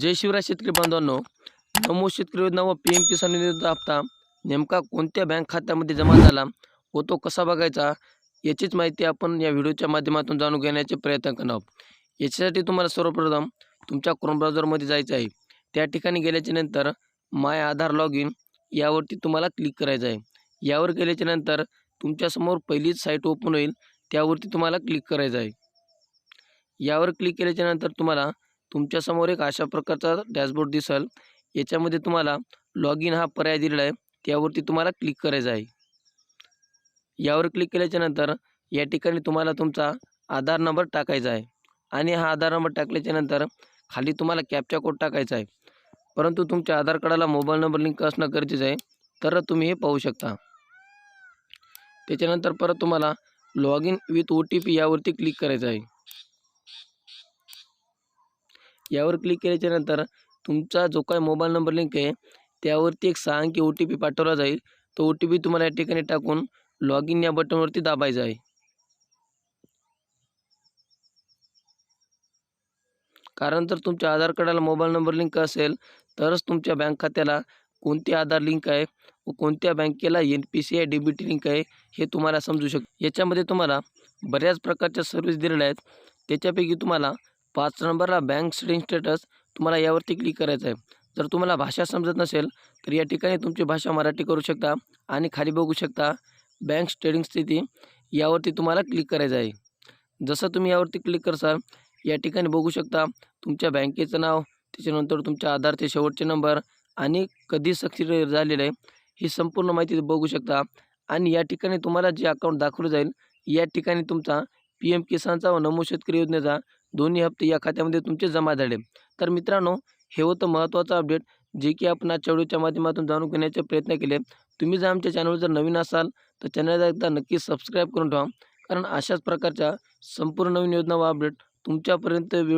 जय शिवराज शेतकरी बांधवांनो नमो शेतकरी योजना व पी एम किसान योजनेचा हप्ता नेमका कोणत्या बँक खात्यामध्ये जमा झाला व तो कसा बघायचा याचीच माहिती आपण या व्हिडिओच्या माध्यमातून जाणून घेण्याचे प्रयत्न करणार आहोत. याच्यासाठी तुम्हाला सर्वप्रथम तुमच्या क्रोम ब्राउझरमध्ये जायचं आहे. त्या ठिकाणी गेल्याच्यानंतर माय आधार लॉग इन यावरती तुम्हाला क्लिक करायचं आहे. यावर गेल्याच्यानंतर तुमच्यासमोर पहिलीच साईट ओपन होईल त्यावरती तुम्हाला क्लिक करायचं आहे. यावर क्लिक केल्याच्यानंतर तुम्हाला तुमच्यासमोर एक अशा प्रकारचा डॅशबोर्ड दिसेल. याच्यामध्ये तुम्हाला लॉग इन हा पर्याय दिलेला आहे. त्यावरती तुम्हाला क्लिक करायचं आहे. यावर क्लिक केल्याच्यानंतर या ठिकाणी तुम्हाला तुमचा आधार नंबर टाकायचा आहे. आणि हा आधार नंबर टाकल्याच्या नंतर खाली तुम्हाला कॅपचा कोड टाकायचा आहे. परंतु तुमच्या आधार कार्डाला मोबाईल नंबर लिंक असणं गरजेचं आहे. तर तुम्ही हे पाहू शकता. त्याच्यानंतर परत तुम्हाला log in with O T P यावरती क्लिक करायचं आहे. यावर क्लिक केल्याच्यानंतर तुमचा जो काय मोबाईल नंबर लिंक आहे त्यावरती एक सहा अंकी ओ टी पी पाठवला जाईल. तो ओ टी पी तुम्हाला या ठिकाणी टाकून लॉग इन या बटनवरती दाबायचं आहे. कारण जर तुमच्या आधार कार्डाला मोबाईल नंबर लिंक असेल तरच तुमच्या बँक खात्याला कोणते आधार लिंक आहे व कोणत्या बँकेला N P C I D B T link आहे हे तुम्हाला समजू शक याच्यामध्ये तुम्हाला बऱ्याच प्रकारच्या सर्व्हिस दिलेल्या आहेत. त्याच्यापैकी तुम्हाला पाच नंबरला बँक सेटिंग स्टेटस तुम्हाला यावरती क्लिक करायचं आहे. जर तुम्हाला भाषा समजत नसेल तर या ठिकाणी तुमची भाषा मराठी करू शकता आणि खाली बघू शकता बँक स्टेडिंग स्थिती यावरती तुम्हाला क्लिक करायचं आहे. जसं तुम्ही यावरती क्लिक करसाल या ठिकाणी बघू शकता तुमच्या बँकेचं नाव त्याच्यानंतर तुमच्या आधारचे शेवटचे नंबर आणि कधी सक्सेस झालेलं आहे ही संपूर्ण माहिती बघू शकता. आणि या ठिकाणी तुम्हाला जे अकाउंट दाखवलं जाईल या ठिकाणी तुमचा पी एम किसानचा व नमो शेतकरी योजनेचा दोन्ही हप्ते या खात्यामध्ये तुमचे जमा झाले. तर मित्रांनो हे होतं महत्त्वाचं अपडेट जे की आपण आजच्या व्हिडिओच्या माध्यमातून जाणून घेण्याचे प्रयत्न केले. तुम्ही जर आमच्या चॅनलवर जर नवीन असाल तर चॅनलला एकदा नक्की सबस्क्राईब करून ठेवा. कारण अशाच प्रकारच्या संपूर्ण नवीन योजना व अपडेट तुमच्यापर्यंत